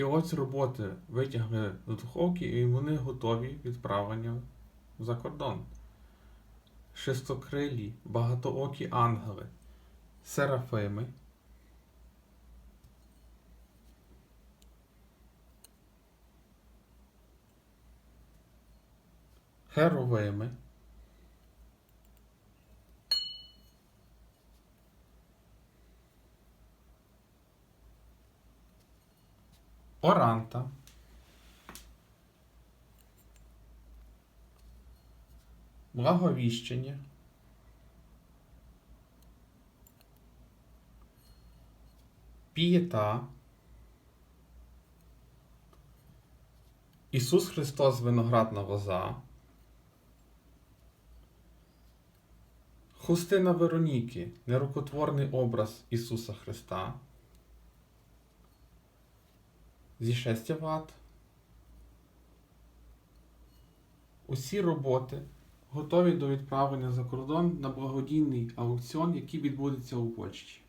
І ось роботи витягли з духовки, і вони готові відправлення за кордон. Шестокрилі, багатоокі ангели, серафими, херовими, оранта, благовіщення, пієта, Ісус Христос виноградна лоза, Хустина Вероніки, нерукотворний образ Ісуса Христа, зішестя Вт. Усі роботи готові до відправлення за кордон на благодійний аукціон, який відбудеться у Польщі.